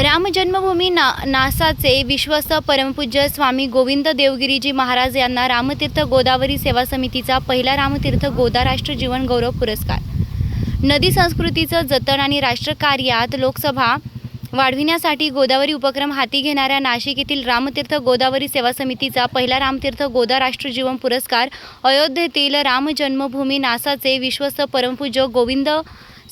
राम जन्मभूमी ना नासाचे विश्वस्त परमपूज्य स्वामी गोविंद देवगिरीजी महाराज यांना रामतीर्थ गोदावरी सेवा समितीचा पहिला रामतीर्थ गोदा राष्ट्र जीवन गौरव पुरस्कार. नदी संस्कृतीचं जतन आणि राष्ट्रकार्यात लोकसभा वाढविण्यासाठी गोदावरी उपक्रम हाती घेणाऱ्या नाशिक येथील रामतीर्थ गोदावरी सेवा समितीचा पहिला रामतीर्थ गोदा राष्ट्र जीवन पुरस्कार अयोध्येतील राम जन्मभूमी नासाचे विश्वस्त परमपूज्य गोविंद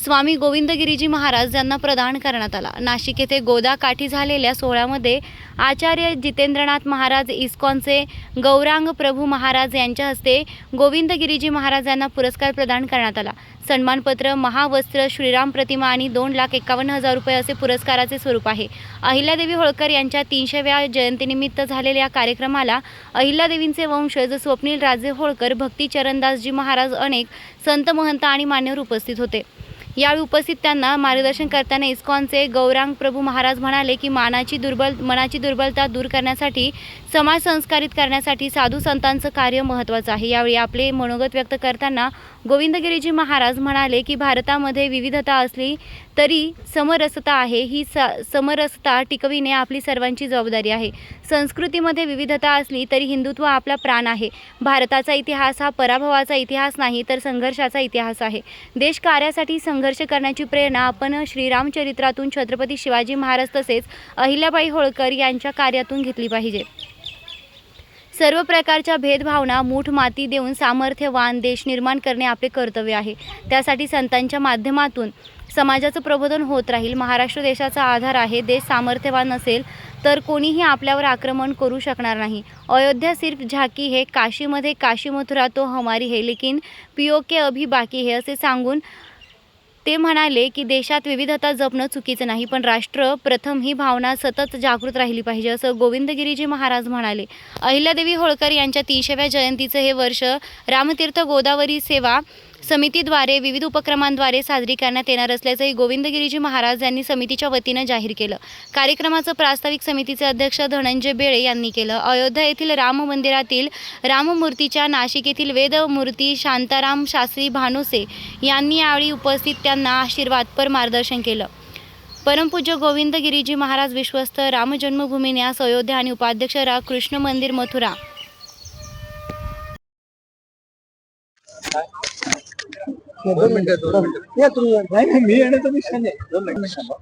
स्वामी गोविंदगिरीजी महाराज यांना प्रदान करण्यात आला. नाशिक येथे गोदा काठी झालेल्या सोहळ्यामध्ये आचार्य जितेंद्रनाथ महाराज इस्कॉनचे गौरांग प्रभू महाराज यांच्या हस्ते गोविंदगिरीजी महाराज यांना पुरस्कार प्रदान करण्यात आला. सन्मानपत्र महावस्त्र श्रीराम प्रतिमा आणि दोन लाख एकावन्न हजार रुपये असे पुरस्काराचे स्वरूप आहे. अहिल्यादेवी होळकर यांच्या तीनशेव्या जयंतीनिमित्त झालेल्या या कार्यक्रमाला अहिल्यादेवींचे वंशज स्वप्नील राजे होळकर भक्ती चरणदासजी महाराज अनेक संत महंत आणि मान्यवर उपस्थित होते. यावेळी उपस्थित त्यांना मार्गदर्शन करताना इस्कॉनचे गौरांग प्रभू महाराज म्हणाले की मानाची दुर्बल मनाची दुर्बलता दूर करण्यासाठी समाज संस्कारित करण्यासाठी साधू संतांचं कार्य महत्त्वाचं आहे. यावेळी आपले मनोगत व्यक्त करताना गोविंदगिरीजी महाराज म्हणाले की भारतामध्ये विविधता असली तरी समरसता आहे. ही स समरसता टिकविणे आपली सर्वांची जबाबदारी आहे. संस्कृतीमध्ये विविधता असली तरी हिंदुत्व आपला प्राण आहे. भारताचा इतिहास हा पराभवाचा इतिहास नाही तर संघर्षाचा इतिहास आहे. देश कार्यासाठी संघर्ष करण्याची प्रेरणा आपण श्रीरामचरित्रातून छत्रपती शिवाजी महाराज तसेच अहिल्याबाई होळकर यांच्या कार्यातून घेतली पाहिजे. सर्व प्रकारच्या भेदभावना मूठ माती देऊन सामर्थ्यवान देश निर्माण करणे आपले कर्तव्य आहे. त्यासाठी संतांच्या माध्यमातून समाजाचं प्रबोधन होत राहील. महाराष्ट्र देशाचा आधार आहे. देश सामर्थ्यवान असेल तर कोणीही आपल्यावर आक्रमण करू शकणार नाही. अयोध्या सिर्फ झाकी हे काशीमध्ये काशी मथुरा तो हमारी है लेकिन पिओ के अभी बाकी है असे सांगून ते म्हणाले की देशात विविधता जपणं चुकीचं नाही पण राष्ट्र प्रथम ही भावना सतत जागृत राहिली पाहिजे असं गोविंदगिरीजी महाराज म्हणाले. अहिल्यादेवी होळकर यांच्या तीनशेव्या जयंतीचं हे वर्ष रामतीर्थ गोदावरी सेवा समितीद्वारे विविध उपक्रमांद्वारे साजरी करण्यात येणार असल्याचंही गोविंदगिरीजी महाराज यांनी समितीच्या वतीनं जाहीर केलं. कार्यक्रमाचं प्रास्ताविक समितीचे अध्यक्ष धनंजय बेळे यांनी केलं. अयोध्या येथील राम मंदिरातील राममूर्तीच्या नाशिक येथील वेदमूर्ती शांताराम शास्त्री भानुसे यांनी यावेळी उपस्थित त्यांना आशीर्वादपर मार्गदर्शन केलं. परमपूज्य गोविंदगिरीजी महाराज विश्वस्त रामजन्मभूमी न्यास अयोध्या आणि उपाध्यक्ष रा. कृष्ण मंदिर मथुरा दोन मिनिटं या तुम्ही या. नाही नाही मी येण्याचा विषय नाही. दोन मिनिटं.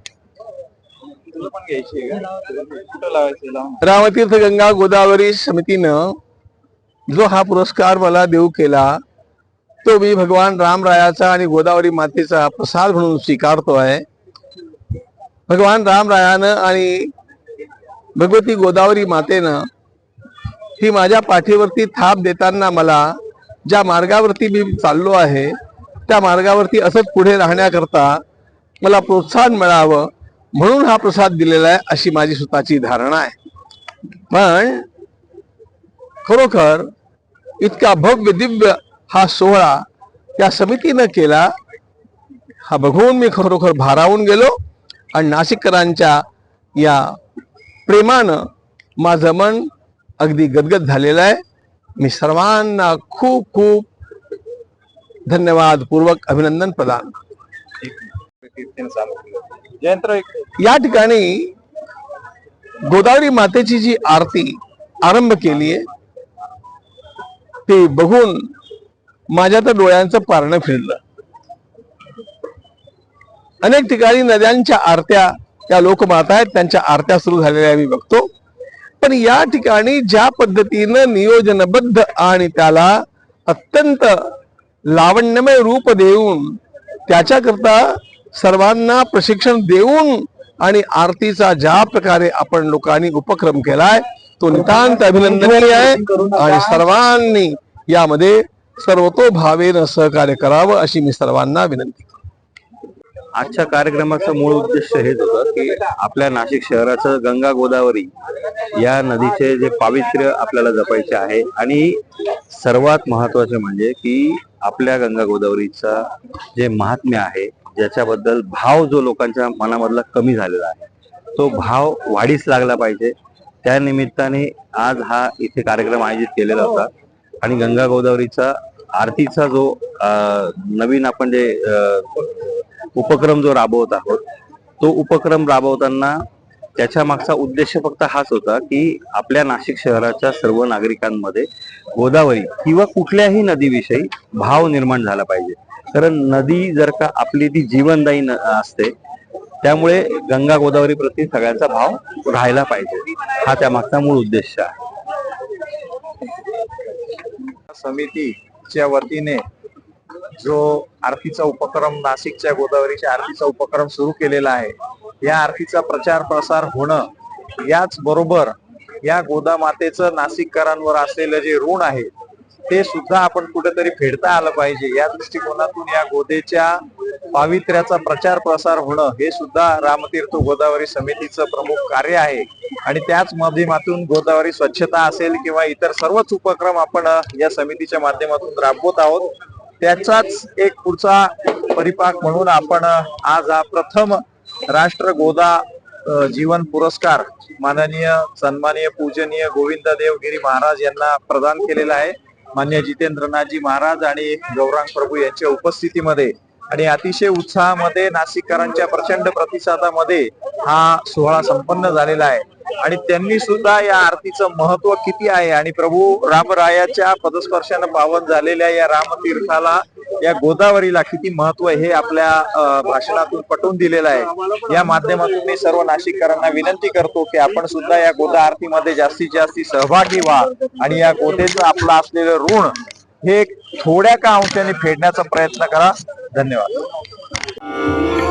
रामतीर्थ गंगा गोदावरी समितीनं जो हा पुरस्कार मला देऊ केला तो मी भगवान रामरायाचा आणि गोदावरी मातेचा प्रसाद म्हणून स्वीकारतो आहे. भगवान रामरायानं आणि भगवती गोदावरी मातेनं ही माझ्या पाठीवरती थाप देताना मला ज्या मार्गावरती मी चाललो आहे त्या मार्गावरती असंच पुढे राहण्याकरता मला प्रोत्साहन मिळावं म्हणून हा प्रसाद दिलेला आहे अशी माझी स्वतःची धारणा आहे. पण खरोखर इतका भव्य दिव्य हा सोहळा या समितीनं केला हा बघून मी खरोखर भारावून गेलो आणि नाशिककरांच्या या प्रेमानं माझं मन अगदी गदगद झालेलं आहे. मी सर्वांना खूप खूप धन्यवाद पूर्वक अभिनंदन प्रदान. या ठिकाणी गोदावरी मातेची जी आरती आरंभ केली आहे ते बघून माझ्या तर डोळ्यांचं पारणं फिरलं. अनेक ठिकाणी नद्यांच्या आरत्या त्या लोकमाता आहेत त्यांच्या आरत्या सुरू झालेल्या मी बघतो. पण या ठिकाणी ज्या पद्धतीनं नियोजनबद्ध आणि त्याला अत्यंत लावण्यमय रूप देऊन त्याच्याकरता सर्वांना प्रशिक्षण देऊन आणि आरतीचा ज्या प्रकारे आपण लोकांनी उपक्रम केलाय तो नितांत अभिनंदनीय आहे आणि सर्वांनी यामध्ये सर्वतोभावेनं सहकार्य करावं अशी मी सर्वांना विनंती करतो. आजच्या कार्यक्रमाचं मूळ उद्देश हेच होतं की आपल्या नाशिक शहराचं गंगा गोदावरी या नदीचे जे पावित्र्य आपल्याला जपायचे आहे आणि सर्वात महत्त्वाचे म्हणजे की आपल्या गंगा गोदावरीचा जे महात्म्य आहे ज्याच्याबद्दल भाव जो लोकांच्या मनामधला कमी झालेला आहे तो भाव वाढीस लागला पाहिजे. त्या निमित्ताने आज हा इथे कार्यक्रम आयोजित केलेला होता आणि गंगा गोदावरीचा आरतीचा जो नवीन आपण जे उपक्रम जो राबवत आहोत तो उपक्रम राबवताना त्याच्या मागचा उद्देश फक्त हाच होता की आपल्या नाशिक शहराच्या सर्व नागरिकांमध्ये गोदावरी किंवा कुठल्याही नदीविषयी भाव निर्माण झाला पाहिजे. कारण नदी जर का आपली ती जीवनदायी न- असते त्यामुळे गंगा गोदावरी प्रती सगळ्यांचा भाव राहायला पाहिजे. हा त्या मागचा मूळ उद्देश आहे. समितीच्या वतीने जो आरतीचा उपक्रम नाशिकच्या गोदावरीच्या आरतीचा उपक्रम सुरू केलेला आहे या आरतीचा प्रचार प्रसार होणं याच बरोबर या गोदा मातेचं नाशिककरांवर असलेलं जे ऋण आहे ते सुद्धा आपण कुठेतरी फेडता आलं पाहिजे. या दृष्टिकोनातून या गोदेच्या पावित्र्याचा प्रचार प्रसार होणं हे सुद्धा रामतीर्थ गोदावरी समितीचं प्रमुख कार्य आहे. आणि त्याच माध्यमातून गोदावरी स्वच्छता असेल किंवा इतर सर्वच उपक्रम आपण या समितीच्या माध्यमातून राबवत आहोत. त्याचाच एक पुढचा परिपाक म्हणून आपण आज हा प्रथम राष्ट्र गोदा जीवन पुरस्कार माननीय सन्माननीय पूजनीय गोविंद देवगिरी महाराज यांना प्रदान केलेला आहे. मान्य जितेंद्रनाथजी महाराज आणि गौरांग प्रभू यांच्या उपस्थितीमध्ये आणि अतिशय उत्साहामध्ये नाशिककरांच्या प्रचंड प्रतिसादामध्ये हा सोहळा संपन्न झालेला आहे. आणि त्यांनी सुद्धा या आरतीचं महत्त्व किती आहे? आणि प्रभू रामरायाच्या पदस्पर्शानं पावन झालेल्या या रामतीर्थाला या गोदावरीला किती महत्त्व हे आपल्या भाषणातून पटवून दिलेलं आहे. या माध्यमातून मी सर्व नाशिककरांना विनंती करतो की आपण सुद्धा या गोदा आरतीमध्ये जास्तीत जास्त सहभागी व्हा. आणि या गोदेचं आपलं असलेलं ऋण हे थोड्या का अंशाने फेडण्याचा प्रयत्न करा. धन्यवाद.